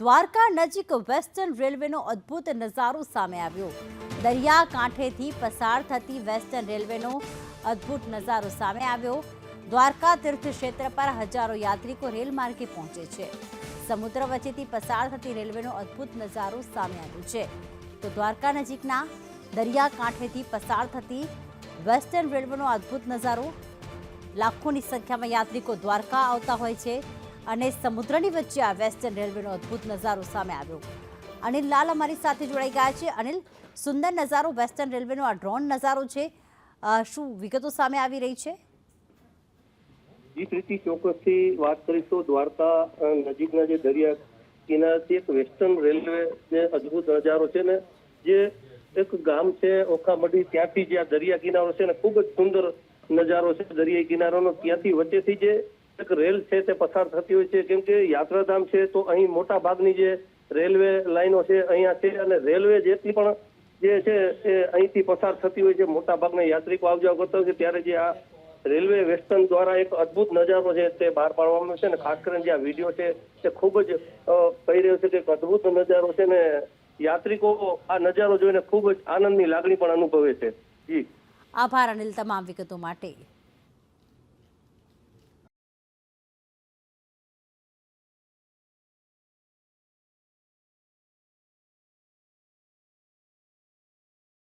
દ્વારકા નજીક વેસ્ટર્ન રેલવેનો અદ્ભુત નજારો સામે આવ્યો. દરિયા કાંઠેથી પસાર થતી વેસ્ટર્ન રેલવેનો અદ્ભુત નજારો સામે આવ્યો. દ્વારકા તીર્થ ક્ષેત્ર પર હજારો યાત્રિકો રેલ માર્ગે પહોંચે છે. સમુદ્ર વચ્ચેથી પસાર થતી રેલવેનો અદ્ભુત નજારો સામે આવ્યો છે. તો દ્વારકા નજીકના દરિયા કાંઠેથી પસાર થતી વેસ્ટર્ન રેલવેનો અદ્ભુત નજારો. લાખોની સંખ્યામાં યાત્રિકો દ્વારકા આવતા હોય છે. અને સમુદ્રની વચ્ચે આ વેસ્ટર્ન રેલવેનો અદ્ભુત નજારો સામે આવ્યો. અનિલ લાલ અમારી સાથે જોડાઈ ગયા છે. અનિલ, સુંદર નજારો, વેસ્ટર્ન રેલવેનો આ ડ્રોન નજારો છે. શું વિગતો સામે આવી રહી છે? જી, પ્રીતિ, ચોક્કસથી વાત કરીશું. દ્વારકા નજીકના જે દરિયા કિનારેથી એક વેસ્ટર્ન રેલવે જે અદ્ભુત નજારો છે ને, જે એક ગામ છે, ઓખામઢી, ત્યાંથી જે આ દરિયા કિનારો છે ને, ખૂબ જ સુંદર નજારો છે. દરિયાઈ કિનારોનો ત્યાંથી વચ્ચેથી જે રેલ છે તે પસાર થતી હોય છે. કેમ કે યાત્રાધામ છે તો અહીં મોટા ભાગની જે રેલવે લાઈનો છે અહીંયા છે અને રેલવે જેટલી પણ જે છે એ અહીંથી પસાર થતી હોય છે. મોટા ભાગના યાત્રિકો આવજાવ કરતા હોય છે. ત્યારે જે આ રેલવે વેસ્ટર્ન દ્વારા એક અદભુત નજારો છે તે બહાર પાડવામાં છે. ને ખાસ કરીને જે આ વીડિયો છે તે ખૂબ જ કહી રહ્યો છે કે એક અદભુત નજારો છે ને યાત્રિકો આ નજારો જોઈને ખૂબ જ આનંદની લાગણી પણ અનુભવે છે. જી. આભાર અનિલ તમામ વિગતો માટે.